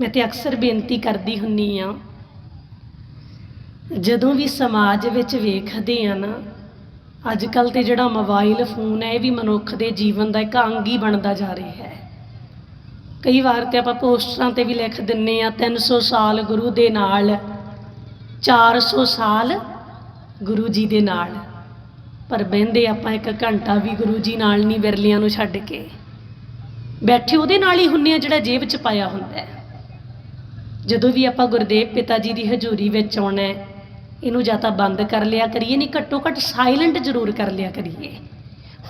ਮੈਂ ਤੇ ਅਕਸਰ ਬੇਨਤੀ ਕਰਦੀ ਹੁੰਨੀ ਆ, ਜਦੋਂ ਵੀ ਸਮਾਜ ਵਿੱਚ ਵੇਖਦੇ ਆ ਨਾ ਅੱਜ ਕੱਲ ਤੇ ਜਿਹੜਾ ਮੋਬਾਈਲ ਫੋਨ ਹੈ, ਇਹ ਵੀ ਮਨੁੱਖ ਦੇ ਜੀਵਨ ਦਾ ਇੱਕ ਅੰਗ ਹੀ ਬਣਦਾ ਜਾ ਰਿਹਾ ਹੈ। ਕਈ ਵਾਰ ਤੇ ਆਪਾਂ ਪੋਸਟਰਾਂ ਤੇ ਵੀ ਲਿਖ ਦਿੰਨੇ ਆ 300 ਸਾਲ ਗੁਰੂ ਦੇ ਨਾਲ 400 ਸਾਲ ਗੁਰੂ ਜੀ ਦੇ ਨਾਲ, ਪਰ ਬਹਿੰਦੇ ਆਪਾਂ ਇੱਕ ਘੰਟਾ ਵੀ ਗੁਰੂ ਜੀ ਨਾਲ ਨਹੀਂ ਵਿਰਲਿਆਂ ਨੂੰ ਛੱਡ ਕੇ। ਬੈਠੇ ਉਹਦੇ ਨਾਲ ਹੀ ਹੁੰਨੇ ਆ ਜਿਹੜਾ ਜੇਬ 'ਚ ਪਾਇਆ ਹੁੰਦਾ ਹੈ। ਜਦੋਂ ਵੀ ਆਪਾਂ ਗੁਰਦੇਵ ਪਿਤਾ ਜੀ ਦੀ ਹਜ਼ੂਰੀ ਵਿੱਚ ਆਉਣਾ ਹੈ, ਇਹਨੂੰ ਜਾਂ ਤਾਂ ਬੰਦ ਕਰ ਲਿਆ ਕਰੀਏ, ਨਹੀਂ ਘੱਟੋ ਘੱਟ ਸਾਇਲੈਂਟ ਜ਼ਰੂਰ ਕਰ ਲਿਆ ਕਰੀਏ।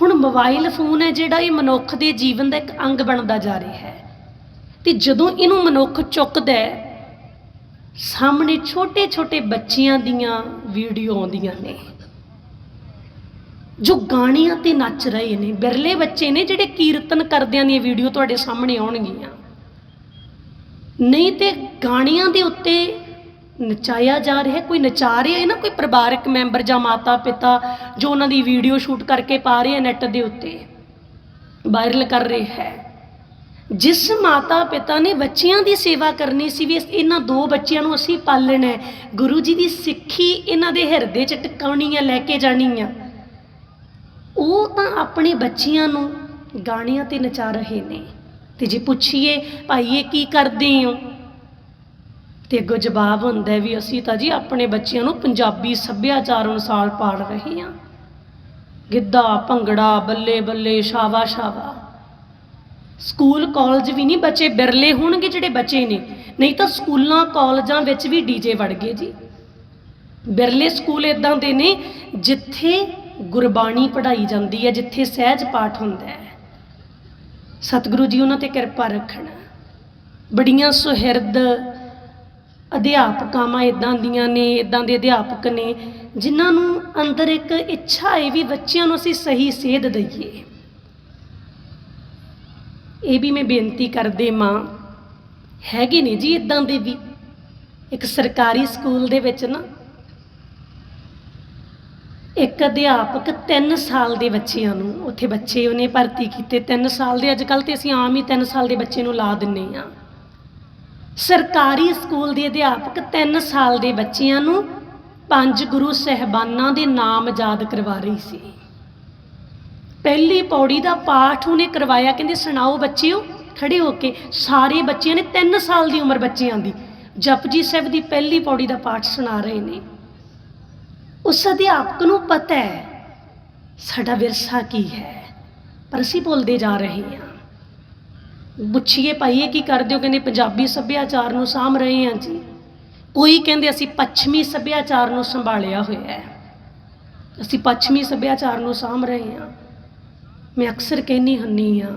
ਹੁਣ ਮੋਬਾਈਲ ਫੋਨ ਹੈ ਜਿਹੜਾ ਇਹ ਮਨੁੱਖ ਦੇ ਜੀਵਨ ਦਾ ਇੱਕ ਅੰਗ ਬਣਦਾ ਜਾ ਰਿਹਾ ਹੈ। ਤੇ ਜਦੋਂ ਇਹਨੂੰ ਮਨੁੱਖ ਚੁੱਕਦਾ ਹੈ, ਸਾਹਮਣੇ ਛੋਟੇ ਛੋਟੇ ਬੱਚਿਆਂ ਦੀਆਂ ਵੀਡੀਓ ਆਉਂਦੀਆਂ ਨੇ, ਜੋ ਗਾਣਿਆਂ ਤੇ ਨੱਚ ਰਹੇ ਨੇ, ਬਿਰਲੇ ਬੱਚੇ ਨੇ ਜਿਹੜੇ ਕੀਰਤਨ ਕਰਦਿਆਂ ਦੀਆਂ ਵੀਡੀਓ ਤੁਹਾਡੇ ਸਾਹਮਣੇ ਆਉਣਗੀਆਂ। ਨਹੀਂ ਤੇ ਗਾਣਿਆਂ ਦੇ ਉੱਤੇ ਨਚਾਇਆ ਜਾ ਰਿਹਾ, ਕੋਈ ਨਚਾ ਰਿਹਾ ਹੈ ਨਾ, ਕੋਈ ਪਰਿਵਾਰਕ ਮੈਂਬਰ ਜਾਂ ਮਾਤਾ ਪਿਤਾ ਜੋ ਉਹਨਾਂ ਦੀ ਵੀਡੀਓ ਸ਼ੂਟ ਕਰਕੇ ਪਾ ਰਹੇ ਆ ਨੈਟ ਦੇ ਉੱਤੇ, ਵਾਇਰਲ ਕਰ ਰਿਹਾ ਹੈ। ਜਿਸ ਮਾਤਾ ਪਿਤਾ ਨੇ ਬੱਚਿਆਂ ਦੀ ਸੇਵਾ ਕਰਨੀ ਸੀ, ਵੀ ਇਹਨਾਂ ਦੋ ਬੱਚਿਆਂ ਨੂੰ ਅਸੀਂ ਪਾਲਣਾ ਹੈ। ਗੁਰੂ ਜੀ ਦੀ ਸਿੱਖੀ ਇਹਨਾਂ ਦੇ ਹਿਰਦੇ 'ਚ ਟਿਕਾਉਣੀ ਹੈ, ਲੈ ਕੇ ਜਾਣੀ ਆ। ਉਹ ਤਾਂ ਆਪਣੇ ਬੱਚਿਆਂ ਨੂੰ ਗਾਣਿਆਂ ਤੇ ਨਚਾ ਰਹੇ ਨੇ। ਤੇ ਜੇ ਪੁੱਛੀਏ, ਭਾਈ, ਇਹ ਕੀ ਕਰਦੇ ਹੋ? ਤੇ ਅੱਗੋਂ ਜਵਾਬ ਹੁੰਦਾ ਵੀ ਅਸੀਂ ਤਾਂ ਜੀ ਆਪਣੇ ਬੱਚਿਆਂ ਨੂੰ ਪੰਜਾਬੀ ਸੱਭਿਆਚਾਰ ਅਨੁਸਾਰ ਪਾੜ ਰਹੇ ਹਾਂ। ਗਿੱਧਾ, ਭੰਗੜਾ, ਬੱਲੇ ਬੱਲੇ ਸ਼ਾਵਾ ਸ਼ਾਵਾ ਸਕੂਲ, ਕਾਲਜ ਵੀ ਨਹੀਂ ਬੱਚੇ ਬਿਰਲੇ ਹੋਣਗੇ ਜਿਹੜੇ ਬੱਚੇ ਨੇ। ਨਹੀਂ ਤਾਂ ਸਕੂਲਾਂ, ਕਾਲਜਾਂ ਵਿੱਚ ਵੀ ਡੀਜੇ ਵੜ ਗਏ ਜੀ। ਬਿਰਲੇ ਸਕੂਲ ਇਦਾਂ ਦੇ ਨੇ ਜਿੱਥੇ ਗੁਰਬਾਣੀ ਪੜ੍ਹਾਈ ਜਾਂਦੀ ਹੈ, ਜਿੱਥੇ ਸਹਿਜ ਪਾਠ ਹੁੰਦਾ ਹੈ। ਸਤਿਗੁਰੂ ਜੀ ਉਹਨਾਂ ਤੇ ਕਿਰਪਾ ਰੱਖਣ। ਬੜੀਆਂ ਸੁਹਿਰਦ ਅਧਿਆਪਕਾਵਾਂ ਇਦਾਂ ਦੀਆਂ ਨੇ ਇਦਾਂ ਦੇ ਅਧਿਆਪਕ ਨੇ, ਜਿਨ੍ਹਾਂ ਨੂੰ ਅੰਦਰ ਇੱਕ ਇੱਛਾ ਹੈ ਵੀ ਬੱਚਿਆਂ ਨੂੰ ਅਸੀਂ ਸਹੀ ਸੇਧ ਦਈਏ। ਇਹ ਵੀ ਮੈਂ ਬੇਨਤੀ ਕਰਦੇ ਮਾਂ, ਹੈਗੇ ਨੇ ਜੀ ਇਦਾਂ ਦੇ ਵੀ। ਇੱਕ ਸਰਕਾਰੀ ਸਕੂਲ ਦੇ ਵਿੱਚ ਨਾ ਇੱਕ ਅਧਿਆਪਕ 3 ਸਾਲ ਦੇ ਬੱਚਿਆਂ ਨੂੰ, ਉੱਥੇ ਬੱਚੇ ਉਹਨੇ ਭਰਤੀ ਕੀਤੇ 3 ਸਾਲ ਦੇ, ਅੱਜ ਕੱਲ ਤੇ ਅਸੀਂ ਆਮ ਹੀ 3 ਸਾਲ ਦੇ ਬੱਚੇ ਨੂੰ ਲਾ ਦਿੰਨੇ ਆ। ਸਰਕਾਰੀ ਸਕੂਲ ਦੇ ਅਧਿਆਪਕ 3 ਸਾਲ ਦੇ ਬੱਚਿਆਂ ਨੂੰ ਪੰਜ ਗੁਰੂ ਸਹਿਬਾਨਾਂ ਦੇ ਨਾਮ ਯਾਦ ਕਰਵਾ ਰਹੀ ਸੀ। ਪਹਿਲੀ ਪੌੜੀ ਦਾ ਪਾਠ ਉਹਨੇ ਕਰਵਾਇਆ, ਕਹਿੰਦੇ ਸੁਣਾਓ ਬੱਚਿਓ, ਖੜੇ ਹੋ ਕੇ ਸਾਰੇ ਬੱਚਿਆਂ ਨੇ 3 ਸਾਲ ਦੀ ਉਮਰ ਬੱਚਿਆਂ ਦੀ, ਜਪਜੀ ਸਾਹਿਬ ਦੀ ਪਹਿਲੀ ਪੌੜੀ ਦਾ ਪਾਠ ਸੁਣਾ ਰਹੇ ਨੇ। ਉਸ ਅਧਿਆਪਕ ਨੂੰ ਪਤਾ ਹੈ, ਸਾਡਾ ਵਿਰਸਾ ਕੀ ਹੈ? ਪਰ ਅਸੀਂ ਭੁੱਲਦੇ ਜਾ ਰਹੇ ਹਾਂ। ਪੁੱਛੀਏ ਭਾਈ ਇਹ ਕੀ ਕਰਦੇ ਹੋ? ਕਹਿੰਦੇ, ਪੰਜਾਬੀ ਸੱਭਿਆਚਾਰ ਨੂੰ ਸਾਂਭ ਰਹੇ ਹਾਂ ਜੀ। ਕੋਈ ਕਹਿੰਦੇ, ਅਸੀਂ ਪੱਛਮੀ ਸੱਭਿਆਚਾਰ ਨੂੰ ਸੰਭਾਲਿਆ ਹੋਇਆ ਹੈ। ਅਸੀਂ ਪੱਛਮੀ ਸੱਭਿਆਚਾਰ ਨੂੰ ਸਾਂਭ ਰਹੇ ਹਾਂ। ਮੈਂ ਅਕਸਰ ਕਹਿੰਨੀ ਹੁੰਨੀ ਆ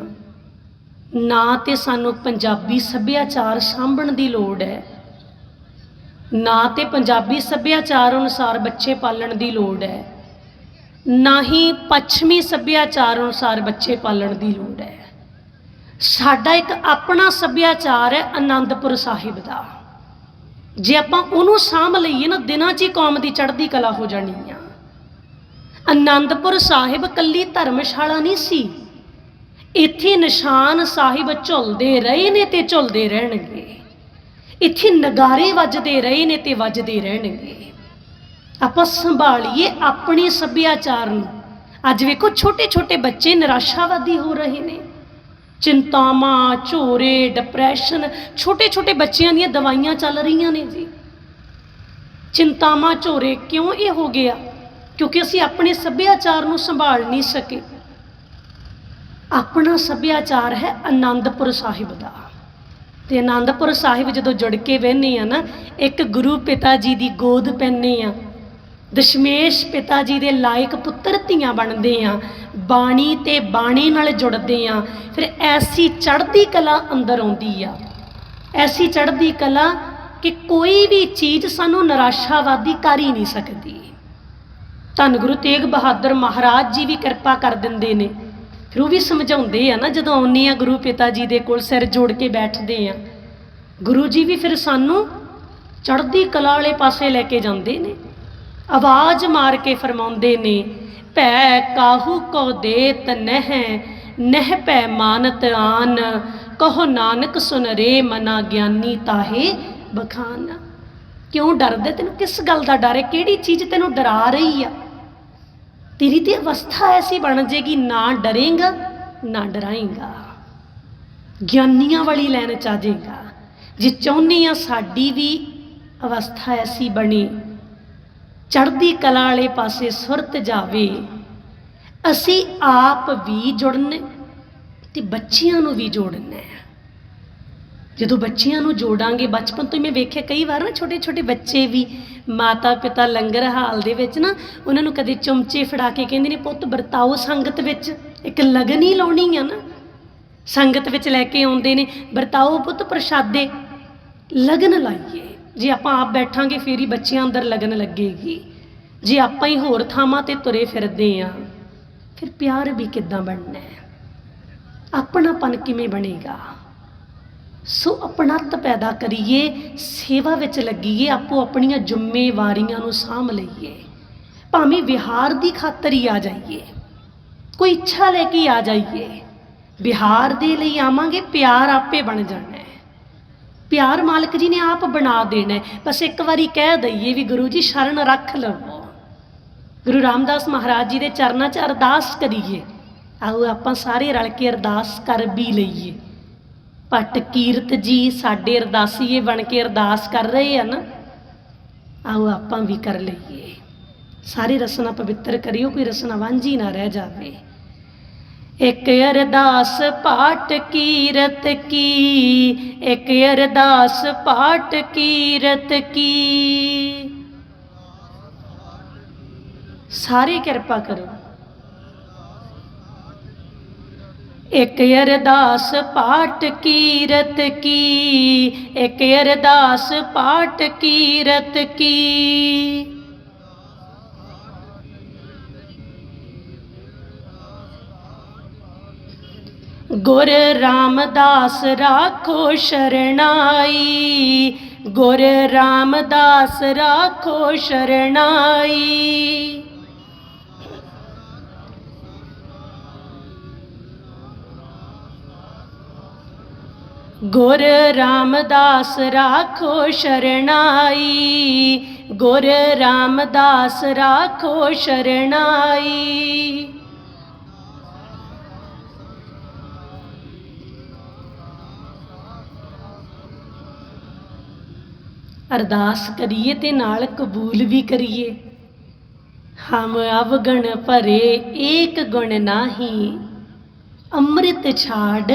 ਨਾ ਤੇ ਸਾਨੂੰ ਪੰਜਾਬੀ ਸੱਭਿਆਚਾਰ ਸਾਂਭਣ ਦੀ ਲੋੜ ਹੈ ਨਾ ਤੇ ਪੰਜਾਬੀ ਸੱਭਿਆਚਾਰ ਅਨੁਸਾਰ ਬੱਚੇ ਪਾਲਣ ਦੀ ਲੋੜ ਹੈ। ਨਾ ਹੀ ਪੱਛਮੀ ਸੱਭਿਆਚਾਰ ਅਨੁਸਾਰ ਬੱਚੇ ਪਾਲਣ ਦੀ ਲੋੜ ਹੈ। ਸਾਡਾ ਇੱਕ ਆਪਣਾ ਸੱਭਿਆਚਾਰ ਹੈ ਆਨੰਦਪੁਰ ਸਾਹਿਬ ਦਾ। ਜੇ ਆਪਾਂ ਉਹਨੂੰ ਸਾਂਭ ਲਈਏ ਨਾ, ਦਿਨਾਂ 'ਚ ਹੀ ਕੌਮ ਦੀ ਚੜ੍ਹਦੀ ਕਲਾ ਹੋ ਜਾਣੀ ਆ। ਆਨੰਦਪੁਰ ਸਾਹਿਬ ਕੱਲੀ ਧਰਮਸ਼ਾਲਾ ਨਹੀਂ ਸੀ। ਇੱਥੇ ਨਿਸ਼ਾਨ ਸਾਹਿਬ ਝੁਲਦੇ ਰਹੇ ਨੇ ਤੇ ਝੁਲਦੇ ਰਹਿਣਗੇ। ਇੱਥੇ ਨਗਾਰੇ ਵੱਜਦੇ ਰਹੇ ਨੇ ਤੇ ਵੱਜਦੇ ਰਹਿਣਗੇ। ਆਪਾਂ ਸੰਭਾਲੀਏ ਆਪਣੇ ਸੱਭਿਆਚਾਰ ਨੂੰ। ਅੱਜ ਵੇਖੋ ਛੋਟੇ ਛੋਟੇ ਬੱਚੇ ਨਿਰਾਸ਼ਾਵਾਦੀ ਹੋ ਰਹੇ ਨੇ। ਚਿੰਤਾਵਾਂ, ਝੋਰੇ ਡਿਪਰੈਸ਼ਨ ਛੋਟੇ ਛੋਟੇ ਬੱਚਿਆਂ ਦੀਆਂ ਦਵਾਈਆਂ ਚੱਲ ਰਹੀਆਂ ਨੇ ਜੀ। ਚਿੰਤਾਵਾਂ, ਝੋਰੇ ਕਿਉਂ ਇਹ ਹੋ ਗਿਆ? ਕਿਉਂਕਿ ਅਸੀਂ ਆਪਣੇ ਸੱਭਿਆਚਾਰ ਨੂੰ ਸੰਭਾਲ ਨਹੀਂ ਸਕੇ। ਆਪਣਾ ਸੱਭਿਆਚਾਰ ਹੈ ਆਨੰਦਪੁਰ ਸਾਹਿਬ ਦਾ। ਤੇ ਆਨੰਦਪੁਰ ਸਾਹਿਬ ਜਦੋਂ ਜੁੜ ਕੇ ਬਹਿੰਦੇ ਆ ਨਾ, ਇੱਕ ਗੁਰੂ ਪਿਤਾ ਜੀ ਦੀ ਗੋਦ ਪੈਂਦੇ ਆ। ਦਸ਼ਮੇਸ਼ ਪਿਤਾ ਜੀ ਦੇ ਲਾਇਕ ਪੁੱਤਰ ਧੀਆਂ ਬਣਦੇ ਆ। ਬਾਣੀ ਤੇ ਬਾਣੀ ਨਾਲ ਜੁੜਦੇ ਆ। ਫਿਰ ਐਸੀ ਚੜ੍ਹਦੀ ਕਲਾ ਅੰਦਰ ਆਉਂਦੀ ਆ। ਐਸੀ ਚੜ੍ਹਦੀ ਕਲਾ ਕਿ ਕੋਈ ਵੀ ਚੀਜ਼ ਸਾਨੂੰ ਨਿਰਾਸ਼ਾਵਾਦੀ ਕਰ ਹੀ ਨਹੀਂ ਸਕਦੀ। ਧੰਨ ਗੁਰੂ ਤੇਗ ਬਹਾਦਰ ਮਹਾਰਾਜ ਜੀ ਵੀ ਕਿਰਪਾ ਕਰ ਦਿੰਦੇ ਨੇ। ਫਿਰ ਉਹ ਵੀ ਸਮਝਾਉਂਦੇ ਆ ਨਾ ਜਦੋਂ ਆਉਂਦੇ ਆ ਗੁਰੂ ਪਿਤਾ ਜੀ ਦੇ ਕੋਲ ਸਿਰ ਜੋੜ ਕੇ ਬੈਠਦੇ ਆ। ਗੁਰੂ ਜੀ ਵੀ ਫਿਰ ਸਾਨੂੰ ਚੜ੍ਹਦੀ ਕਲਾ ਵਾਲੇ ਪਾਸੇ ਲੈ ਕੇ ਜਾਂਦੇ ਨੇ। ਆਵਾਜ਼ ਮਾਰ ਕੇ ਫਰਮਾਉਂਦੇ ਨੇ, ਭੈ ਕਾਹੂ ਕੋ ਦੇਤ ਨਹਿ ਨਹਿ ਭੈ ਮਾਨਤ ਆਨ, ਕਹੋ ਨਾਨਕ ਸੁਨ ਰੇ ਮਨਾ ਗਿਆਨੀ ਤਾਹੇ ਬਖਾਨ। ਕਿਉਂ ਡਰਦਾ? ਤੈਨੂੰ ਕਿਸ ਗੱਲ ਦਾ ਡਰ ਹੈ? ਕਿਹੜੀ ਚੀਜ਼ ਤੈਨੂੰ ਡਰਾ ਰਹੀ ਆ? ਤੇਰੀ ਤੇ ਅਵਸਥਾ ਐਸੀ ਬਣ ਜੇਗੀ, ਨਾ ਡਰੇਗਾ, ਨਾ ਡਰਾਏਗਾ। ਗਿਆਨੀਆਂ ਵਾਲੀ ਲੈਣ ਚ ਆ ਜਾਏਗਾ ਜੇ ਚਾਹੁੰਦੇ ਆ ਸਾਡੀ ਵੀ ਅਵਸਥਾ ਐਸੀ ਬਣੇ, ਚੜ੍ਹਦੀ ਕਲਾ ਵਾਲੇ ਪਾਸੇ ਸੁਰਤ ਜਾਵੇ, ਅਸੀਂ ਆਪ ਵੀ ਜੁੜਨੇ ਤੇ ਬੱਚਿਆਂ ਨੂੰ ਵੀ ਜੋੜਨਾ। ਹੈ ਜਦੋਂ ਬੱਚਿਆਂ ਨੂੰ ਜੋੜਾਂਗੇ, ਬਚਪਨ ਤੋਂ ਹੀ ਮੈਂ ਵੇਖਿਆ ਕਈ ਵਾਰ ਨਾ ਛੋਟੇ ਛੋਟੇ ਬੱਚੇ ਵੀ ਮਾਤਾ ਪਿਤਾ ਲੰਗਰ ਹਾਲ ਦੇ ਵਿੱਚ ਨਾ ਉਹਨਾਂ ਨੂੰ ਕਦੇ ਚਮਚੇ ਫੜਾ ਕੇ ਕਹਿੰਦੇ ਨੇ, ਪੁੱਤ ਵਰਤਾਓ ਸੰਗਤ ਵਿੱਚ, ਇੱਕ ਲਗਨ ਹੀ ਲਾਉਣੀ ਆ ਨਾ। ਸੰਗਤ ਵਿੱਚ ਲੈ ਕੇ ਆਉਂਦੇ ਨੇ, ਵਰਤਾਓ ਪੁੱਤ ਪ੍ਰਸ਼ਾਦੇ, ਲਗਨ ਲਾਈਏ। ਜੇ ਆਪਾਂ ਆਪ ਬੈਠਾਂਗੇ, ਫੇਰ ਹੀ ਬੱਚਿਆਂ ਅੰਦਰ ਲਗਨ ਲੱਗੇਗੀ। ਜੇ ਆਪਾਂ ਹੀ ਹੋਰ ਥਾਵਾਂ ਤੇ ਤੁਰੇ ਫਿਰਦੇ ਆ, ਫਿਰ ਪਿਆਰ ਵੀ ਕਿੱਦਾਂ ਬਣਨਾ ਹੈ? ਆਪਣਾਪਨ ਕਿਵੇਂ ਬਣੇਗਾ? ਸੋ ਆਪਣਤ ਪੈਦਾ ਕਰੀਏ, ਸੇਵਾ ਵਿੱਚ ਲੱਗੀਏ, ਆਪੋ ਆਪਣੀਆਂ ਜ਼ਿੰਮੇਵਾਰੀਆਂ ਨੂੰ ਸਾਂਭ ਲਈਏ। ਭਾਵੇਂ ਵਿਹਾਰ ਦੀ ਖਾਤਰ ਹੀ ਆ ਜਾਈਏ, ਕੋਈ ਇੱਛਾ ਲੈ ਕੇ ਆ ਜਾਈਏ। ਵਿਹਾਰ ਦੇ ਲਈ ਆਵਾਂਗੇ, ਪਿਆਰ ਆਪੇ ਬਣ ਜਾਣਾ। ਹੈ ਪਿਆਰ ਮਾਲਕ ਜੀ ਨੇ ਆਪ ਬਣਾ ਦੇਣਾ। ਹੈ ਬਸ ਇੱਕ ਵਾਰੀ ਕਹਿ ਦਈਏ ਵੀ ਗੁਰੂ ਜੀ ਸ਼ਰਨ ਰੱਖ ਲਵੋ। ਗੁਰੂ ਰਾਮਦਾਸ ਮਹਾਰਾਜ ਜੀ ਦੇ ਚਰਨਾਂ 'ਚ ਅਰਦਾਸ ਕਰੀਏ। ਆਓ ਆਪਾਂ ਸਾਰੇ ਰਲ ਕੇ ਅਰਦਾਸ ਕਰ ਵੀ ਲਈਏ। ਭੱਟ ਕੀਰਤ ਜੀ ਸਾਡੇ ਅਰਦਾਸੀਏ ਬਣ ਕੇ ਅਰਦਾਸ ਕਰ ਰਹੇ ਹਨ। ਆਓ ਆਪਾਂ ਵੀ ਕਰ ਲਈਏ। ਸਾਰੀ ਰਸਨਾ ਪਵਿੱਤਰ ਕਰਿਓ, ਕੋਈ ਰਸਨਾ ਵਾਂਝੀ ਨਾ ਰਹਿ ਜਾਵੇ। ਇੱਕ ਅਰਦਾਸ ਪਾਠ ਕੀਰਤ ਕੀ, ਇੱਕ ਅਰਦਾਸ ਪਾਠ ਕੀਰਤ ਕੀ। ਸਾਰੇ ਕਿਰਪਾ ਕਰੋ। ਇੱਕ ਅਰਦਾਸ ਪਾਠ ਕੀਰਤ ਕੀ, ਇੱਕ ਅਰਦਾਸ ਪਾਠ ਕੀਰਤ ਕੀ। ਗੁਰ ਰਾਮਦਾਸ ਰਾਖੋ ਸ਼ਰਣਾਈ, ਗੁਰ ਰਾਮਦਾਸ ਰਾਖੋ ਸ਼ਰਣਾਈ। ਗੁਰ ਰਾਮਦਾਸ ਰਾਖੋ ਸ਼ਰਣਾਈ, ਗੁਰ ਰਾਮਦਾਸ ਰਾਖੋ ਸ਼ਰਣਾਈ। ਅਰਦਾਸ ਕਰੀਏ ਤੇ ਨਾਲ ਕਬੂਲ ਵੀ ਕਰੀਏ। ਹਮ ਅਵਗਣ ਭਰੇ ਏਕ ਗੁਣ ਨਾਹੀ, ਅੰਮ੍ਰਿਤ ਛਾੜ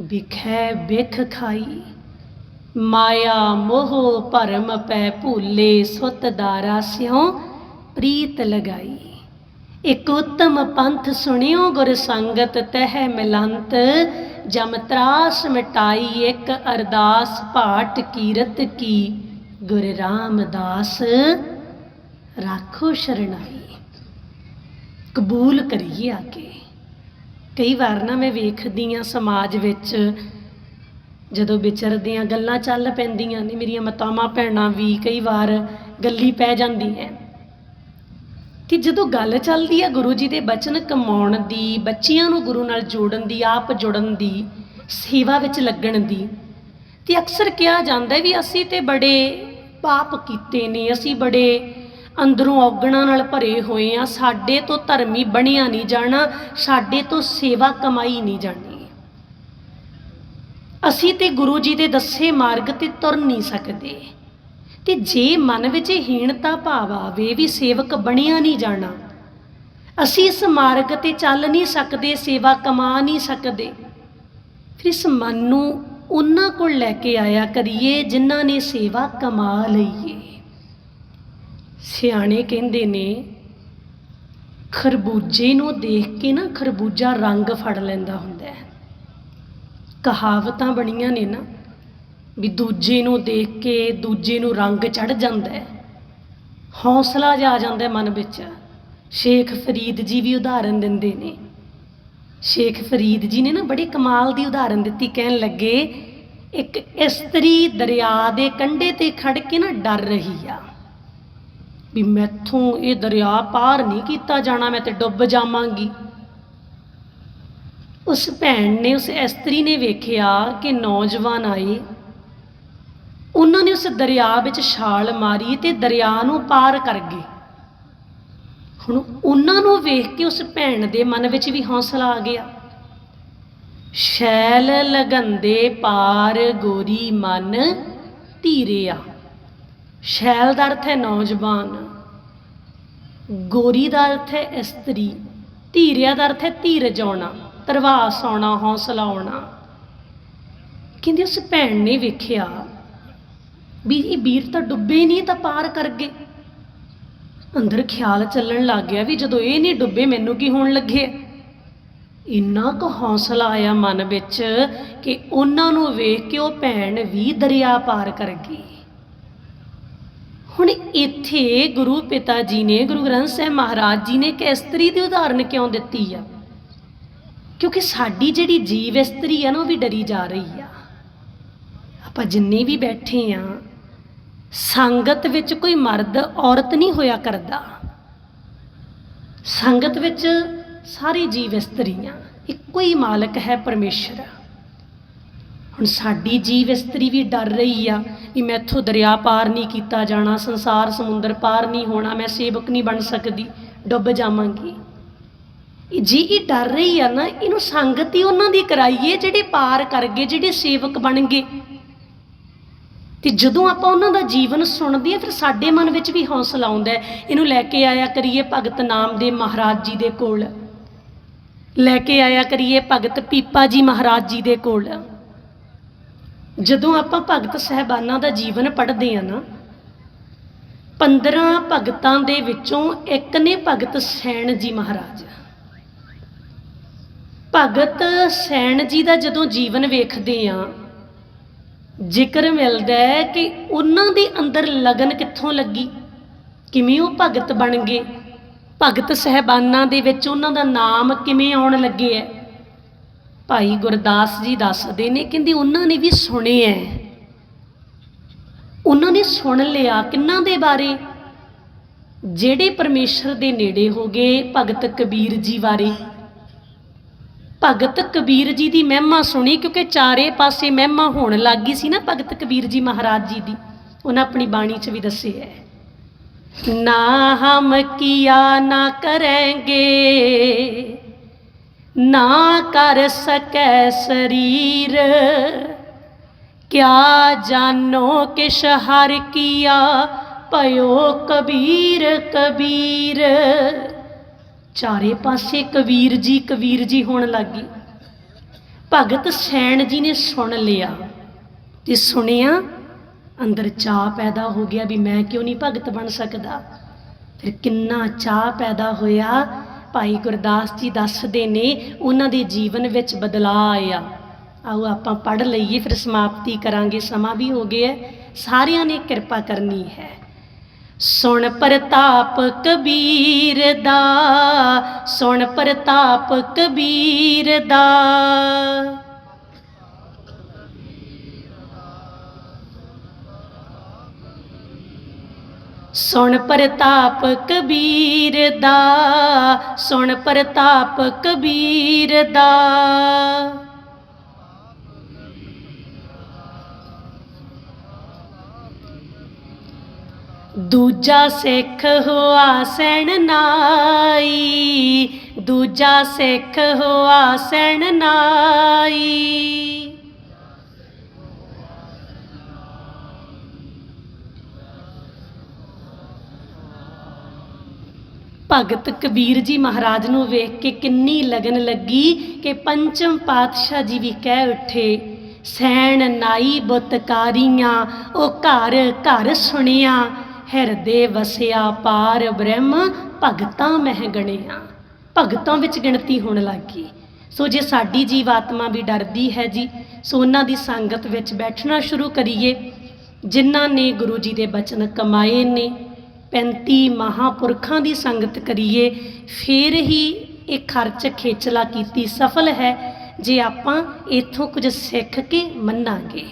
ਬਿਖੈ ਵਿਖ ਖਾਈ। ਮਾਇਆ ਮੋਹ ਭਰਮ ਪੈ ਭੂਲੇ ਸੁਤ ਦਾਰਾ ਸਿਉ ਪ੍ਰੀਤ ਲਗਾਈ। ਇਕ ਉਤਮ ਪੰਥ ਸੁਣਿਓ ਗੁਰ ਸੰਗਤ ਤਹਿ ਮਿਲੰਤ। ਜਮ ਤਰਾਸ ਮਿਟਾਈ ਇਕ ਅਰਦਾਸ ਪਾਠ ਕੀਰਤ ਕੀ। ਗੁਰ ਰਾਮਦਾਸ ਰਾਖੋ ਸ਼ਰਣਾਈ ਕਬੂਲ ਕਰੀਏ ਆ ਕੇ ਕਈ ਵਾਰ ਨਾ ਮੈਂ ਵੇਖਦੀ ਆ ਸਮਾਜ ਵਿੱਚ ਜਦੋਂ ਵਿਚਰਦੀਆਂ ਗੱਲਾਂ ਚੱਲ ਪੈਂਦੀਆਂ ਨੇ, ਮੇਰੀਆਂ ਮਾਤਾਵਾਂ ਭੈਣਾਂ ਵੀ ਕਈ ਵਾਰ ਗੱਲੀ ਪੈ ਜਾਂਦੀ ਹੈ ਕਿ ਜਦੋਂ ਗੱਲ ਚੱਲਦੀ ਹੈ ਗੁਰੂ ਜੀ ਦੇ ਬਚਨ ਕਮਾਉਣ ਦੀ, ਬੱਚਿਆਂ ਨੂੰ ਗੁਰੂ ਨਾਲ ਜੋੜਨ ਦੀ, ਆਪ ਜੁੜਨ ਦੀ, ਸੇਵਾ ਵਿੱਚ ਲੱਗਣ ਦੀ, ਤੇ ਅਕਸਰ ਕਿਹਾ ਜਾਂਦਾ ਵੀ ਅਸੀਂ ਤੇ ਬੜੇ ਪਾਪ ਕੀਤੇ ਨੇ, ਅਸੀਂ ਬੜੇ ਅੰਦਰੋਂ ਔਗਣਾ ਨਾਲ ਭਰੇ ਹੋਏ ਆ। ਸਾਡੇ ਤੋਂ ਧਰਮੀ ਬਣਿਆ ਨਹੀਂ ਜਾਣਾ, ਸਾਡੇ ਤੋਂ ਸੇਵਾ ਕਮਾਈ ਨਹੀਂ ਜਾਣੀ। ਅਸੀਂ ਤੇ ਗੁਰੂ ਜੀ ਦੇ ਦੱਸੇ ਮਾਰਗ ਤੇ ਤੁਰ ਨਹੀਂ ਸਕਦੇ। ਤੇ ਜੇ ਮਨ ਵਿੱਚ ਹੀਣਤਾ ਭਾਵ ਆਵੇ ਵੀ ਸੇਵਕ ਬਣਿਆ ਨਹੀਂ ਜਾਣਾ, ਅਸੀਂ ਇਸ ਮਾਰਗ ਤੇ ਚੱਲ ਨਹੀਂ ਸਕਦੇ, ਸੇਵਾ ਕਮਾ ਨਹੀਂ ਸਕਦੇ। ਫਿਰ ਇਸ ਮਨ ਨੂੰ ਉਹਨਾਂ ਕੋਲ ਲੈ ਕੇ ਆਇਆ ਕਰੀਏ, ਜਿਨ੍ਹਾਂ ਨੇ ਸੇਵਾ ਕਮਾ ਲਈਏ ਸਿਆਣੇ ਕਹਿੰਦੇ ਨੇ, ਖਰਬੂਜੇ ਨੂੰ ਦੇਖ ਕੇ ਨਾ ਖਰਬੂਜਾ ਰੰਗ ਫੜ ਲੈਂਦਾ ਹੁੰਦਾ ਹੈ। ਕਹਾਵਤਾਂ ਬਣੀਆਂ ਨੇ ਨਾ, ਵੀ ਦੂਜੇ ਨੂੰ ਦੇਖ ਕੇ ਦੂਜੇ ਨੂੰ ਰੰਗ ਚੜ ਜਾਂਦਾ ਹੈ। ਹੌਸਲਾ ਜਾ ਜਾਂਦਾ ਮਨ ਵਿੱਚ। ਸ਼ੇਖ ਫਰੀਦ ਜੀ ਵੀ ਉਦਾਹਰਨ ਦਿੰਦੇ ਨੇ। ਸ਼ੇਖ ਫਰੀਦ ਜੀ ਨੇ ਨਾ ਬੜੀ ਕਮਾਲ ਦੀ ਉਦਾਹਰਨ ਦਿੱਤੀ, ਕਹਿਣ ਲੱਗੇ, ਇੱਕ ਇਸਤਰੀ ਦਰਿਆ ਦੇ ਕੰਢੇ ਤੇ ਖੜ ਕੇ ਨਾ ਡਰ ਰਹੀ ਆ। ਵੀ ਮੈਥੋਂ ਇਹ ਦਰਿਆ ਪਾਰ ਨਹੀਂ ਕੀਤਾ ਜਾਣਾ, ਮੈਂ ਤੇ ਡੁੱਬ ਜਾਵਾਂਗੀ। ਉਸ ਭੈਣ ਨੇ, ਉਸ ਇਸਤਰੀ ਨੇ ਵੇਖਿਆ ਕਿ ਨੌਜਵਾਨ ਆਏ। ਉਹਨਾਂ ਨੇ ਉਸ ਦਰਿਆ ਵਿੱਚ ਛਾਲ ਮਾਰੀ ਤੇ ਦਰਿਆ ਨੂੰ ਪਾਰ ਕਰ ਗਏ। ਹੁਣ ਉਹਨਾਂ ਨੂੰ ਵੇਖ ਕੇ ਉਸ ਭੈਣ ਦੇ ਮਨ ਵਿੱਚ ਵੀ ਹੌਸਲਾ ਆ ਗਿਆ। ਸ਼ੈਲ ਲਗੰਦੇ ਪਾਰ ਗੋਰੀ ਮਨ ਧੀਰਿਆ ਸ਼ੈਲ ਦਾ ਅਰਥ ਹੈ ਨੌਜਵਾਨ। ਗੋਰੀ ਦਾ ਅਰਥ ਹੈ ਇਸਤਰੀ, ਧੀਰਿਆ ਦਾ ਅਰਥ ਹੈ ਧੀਰਜ ਆਉਣਾ, ਤਰਵਾਸ ਆਉਣਾ, ਹੌਸਲਾ ਆਉਣਾ। ਕਹਿੰਦੇ ਉਸ ਭੈਣ ਨੇ ਵੇਖਿਆ ਵੀ ਇਹ ਵੀਰ ਤਾਂ ਡੁੱਬੇ ਨਹੀਂ ਤਾਂ ਪਾਰ ਕਰ ਗਏ। ਅੰਦਰ ਖਿਆਲ ਚੱਲਣ ਲੱਗ ਗਿਆ ਵੀ ਜਦੋਂ ਇਹ ਨਹੀਂ ਡੁੱਬੇ, ਮੈਨੂੰ ਕੀ ਹੋਣ ਲੱਗੇ? ਇੰਨਾ ਕੁ ਹੌਸਲਾ ਆਇਆ ਮਨ ਵਿੱਚ ਕਿ ਉਹਨਾਂ ਨੂੰ ਵੇਖ ਕੇ ਉਹ ਭੈਣ ਵੀ ਦਰਿਆ ਪਾਰ ਕਰ ਗਈ। ਹੁਣ ਇੱਥੇ ਗੁਰੂ ਪਿਤਾ ਜੀ ਨੇ, ਗੁਰੂ ਗ੍ਰੰਥ ਸਾਹਿਬ ਮਹਾਰਾਜ ਜੀ ਨੇ ਇੱਕ ਇਸਤਰੀ ਦੀ ਉਦਾਹਰਨ ਕਿਉਂ ਦਿੱਤੀ ਆ? ਕਿਉਂਕਿ ਸਾਡੀ ਜਿਹੜੀ ਜੀਵ ਇਸਤਰੀ ਆ ਨਾ ਉਹ ਵੀ ਡਰੀ ਜਾ ਰਹੀ ਆ। ਆਪਾਂ ਜਿੰਨੇ ਵੀ ਬੈਠੇ ਆ, ਸੰਗਤ ਵਿੱਚ ਕੋਈ ਮਰਦ, ਔਰਤ ਨਹੀਂ ਹੋਇਆ ਕਰਦਾ। ਸੰਗਤ ਵਿੱਚ ਸਾਰੇ ਜੀਵ ਇਸਤਰੀਆਂ ਇੱਕੋ ਹੀ ਮਾਲਕ ਹੈ ਪਰਮੇਸ਼ਰ। ਹੁਣ ਸਾਡੀ ਜੀਵ ਇਸਤਰੀ ਵੀ ਡਰ ਰਹੀ ਆ ਵੀ ਮੈਥੋਂ ਦਰਿਆ ਪਾਰ ਨਹੀਂ ਕੀਤਾ ਜਾਣਾ, ਸੰਸਾਰ ਸਮੁੰਦਰ ਪਾਰ ਨਹੀਂ ਹੋਣਾ, ਮੈਂ ਸੇਵਕ ਨਹੀਂ ਬਣ ਸਕਦੀ, ਡੁੱਬ ਜਾਵਾਂਗੀ। ਇਹ ਜੀ ਇਹ ਡਰ ਰਹੀ ਆ ਨਾ, ਇਹਨੂੰ ਸੰਗਤੀ ਉਹਨਾਂ ਦੀ ਕਰਾਈਏ ਜਿਹੜੇ ਪਾਰ ਕਰ ਗਏ, ਜਿਹੜੇ ਸੇਵਕ ਬਣ ਗਏ। ਤੇ ਜਦੋਂ ਆਪਾਂ ਉਹਨਾਂ ਦਾ ਜੀਵਨ ਸੁਣਦੇ ਆ, ਫਿਰ ਸਾਡੇ ਮਨ ਵਿੱਚ ਵੀ ਹੌਸਲਾ ਆਉਂਦਾ ਇਹਨੂੰ ਲੈ ਕੇ ਆਇਆ ਕਰੀਏ ਭਗਤ ਨਾਮਦੇਵ ਮਹਾਰਾਜ ਜੀ ਦੇ ਕੋਲ। ਲੈ ਕੇ ਆਇਆ ਕਰੀਏ ਭਗਤ ਪੀਪਾ ਜੀ ਮਹਾਰਾਜ ਜੀ ਦੇ ਕੋਲ। ਜਦੋਂ ਆਪਾਂ ਭਗਤ ਸਹਿਬਾਨਾਂ ਦਾ ਜੀਵਨ ਪੜ੍ਹਦੇ ਆ ਨਾ 15 ਭਗਤਾਂ ਦੇ ਵਿੱਚੋਂ ਇੱਕ ਨੇ ਭਗਤ ਸੈਣ ਜੀ ਮਹਾਰਾਜ। ਭਗਤ ਸੈਣ ਜੀ ਦਾ ਜਦੋਂ ਜੀਵਨ ਵੇਖਦੇ ਆ ਜ਼ਿਕਰ ਮਿਲਦਾ ਹੈ ਕਿ ਉਹਨਾਂ ਦੇ ਅੰਦਰ ਲਗਨ ਕਿੱਥੋਂ ਲੱਗੀ? ਕਿਵੇਂ ਉਹ ਭਗਤ ਬਣ ਗਏ? ਭਗਤ ਸਹਿਬਾਨਾਂ ਦੇ ਵਿੱਚ ਉਹਨਾਂ ਦਾ ਨਾਮ ਕਿਵੇਂ ਆਉਣ ਲੱਗੇ ਹੈ? ਭਾਈ ਗੁਰਦਾਸ ਜੀ ਦੱਸਦੇ ਨੇ, ਕਹਿੰਦੇ ਉਹਨਾਂ ਨੇ ਵੀ ਸੁਣਿਆ ਹੈ। ਉਹਨਾਂ ਨੇ ਸੁਣ ਲਿਆ ਕਿੰਨਾਂ ਦੇ ਬਾਰੇ? ਜਿਹੜੇ ਪਰਮੇਸ਼ਰ ਦੇ ਨੇੜੇ ਹੋ ਗਏ ਭਗਤ ਕਬੀਰ ਜੀ ਬਾਰੇ। ਭਗਤ ਕਬੀਰ ਜੀ ਦੀ ਮਹਿਮਾ ਸੁਣੀ, ਕਿਉਂਕਿ ਚਾਰੇ ਪਾਸੇ ਮਹਿਮਾ ਹੋਣ ਲੱਗ ਗਈ ਸੀ ਨਾ ਭਗਤ ਕਬੀਰ ਜੀ ਮਹਾਰਾਜ ਜੀ ਦੀ। ਉਹਨਾਂ ਆਪਣੀ ਬਾਣੀ 'ਚ ਵੀ ਦੱਸਿਆ ਨਾ ਹਮ ਕੀਆ ਨਾ ਕਰਾਂਗੇ ਨਾ ਕਰ ਸਕੈ ਸਰੀਰ। ਕਿਆ ਜਾਨੋ ਕਿਛ ਹਰ ਕੀਆ, ਭਇਓ ਕਬੀਰ ਕਬੀਰ। ਚਾਰੇ ਪਾਸੇ ਕਬੀਰ ਜੀ ਕਬੀਰ ਜੀ ਹੋਣ ਲੱਗੀ ਭਗਤ ਸੈਣ ਜੀ ਨੇ ਸੁਣ ਲਿਆ ਤੇ ਸੁਣਿਆ ਅੰਦਰ ਚਾਹ ਪੈਦਾ ਹੋ ਗਿਆ ਵੀ ਮੈਂ ਕਿਉਂ ਨਹੀਂ ਭਗਤ ਬਣ ਸਕਦਾ? ਫਿਰ ਕਿੰਨਾ ਚਾਹ ਪੈਦਾ ਹੋਇਆ ਭਾਈ ਗੁਰਦਾਸ ਜੀ ਦੱਸਦੇ ਨੇ, ਉਹਨਾਂ ਦੇ ਜੀਵਨ ਵਿੱਚ ਬਦਲਾਅ ਆਇਆ। ਆਓ ਆਪਾਂ ਪੜ੍ਹ ਲਈਏ, ਫਿਰ ਸਮਾਪਤੀ ਕਰਾਂਗੇ। ਸਮਾਂ ਵੀ ਹੋ ਗਿਆ ਸਾਰਿਆਂ ਨੇ ਕਿਰਪਾ ਕਰਨੀ ਹੈ। ਸੁਣ ਪ੍ਰਤਾਪ ਕਬੀਰ ਦਾ, ਸੁਣ ਪ੍ਰਤਾਪ ਕਬੀਰ ਦਾ। ਸੁਣ ਪ੍ਰਤਾਪ ਕਬੀਰ ਦਾ, ਸੁਣ ਪ੍ਰਤਾਪ ਕਬੀਰ ਦਾ। ਦੂਜਾ ਸਿੱਖ ਹੋਆ ਸੈਣ ਨਾਈ, ਦੂਜਾ ਸਿੱਖ ਹੋਆ ਸੈਣ ਨਾਈ। ਭਗਤ ਕਬੀਰ ਜੀ ਮਹਾਰਾਜ ਨੂੰ ਵੇਖ ਕੇ ਕਿੰਨੀ ਲਗਨ ਲੱਗੀ ਕਿ ਪੰਚਮ ਪਾਤਸ਼ਾਹ ਜੀ ਵੀ ਕਹਿ ਉੱਠੇ, ਸੈਣ ਨਾਈ ਬੁਤਕਾਰੀਆਂ ਉਹ ਘਰ ਘਰ ਸੁਣਿਆ, ਹਿਰਦੇ ਵਸਿਆ ਪਾਰ ਬ੍ਰਹਮ ਭਗਤਾਂ ਮਹਿ ਗਣਿਆ। ਭਗਤਾਂ ਵਿੱਚ ਗਿਣਤੀ ਹੋਣ ਲੱਗੀ ਸੋ ਜੇ ਸਾਡੀ ਜੀਵ ਆਤਮਾ ਵੀ ਡਰਦੀ ਹੈ ਜੀ, ਸੋ ਉਹਨਾਂ ਦੀ ਸੰਗਤ ਵਿੱਚ ਬੈਠਣਾ ਸ਼ੁਰੂ ਕਰੀਏ। ਜਿਨ੍ਹਾਂ ਨੇ ਗੁਰੂ ਜੀ ਦੇ ਬਚਨ ਕਮਾਏ ਨੇ 35 ਮਹਾਪੁਰਖਾਂ ਦੀ ਸੰਗਤ ਕਰੀਏ, ਫਿਰ ਹੀ ਇਹ ਖਰਚ ਖੇਚਲਾ ਕੀਤੀ ਸਫਲ ਹੈ, ਜੇ ਆਪਾਂ ਇੱਥੋਂ ਕੁਝ ਸਿੱਖ ਕੇ ਮੰਨਾਂਗੇ।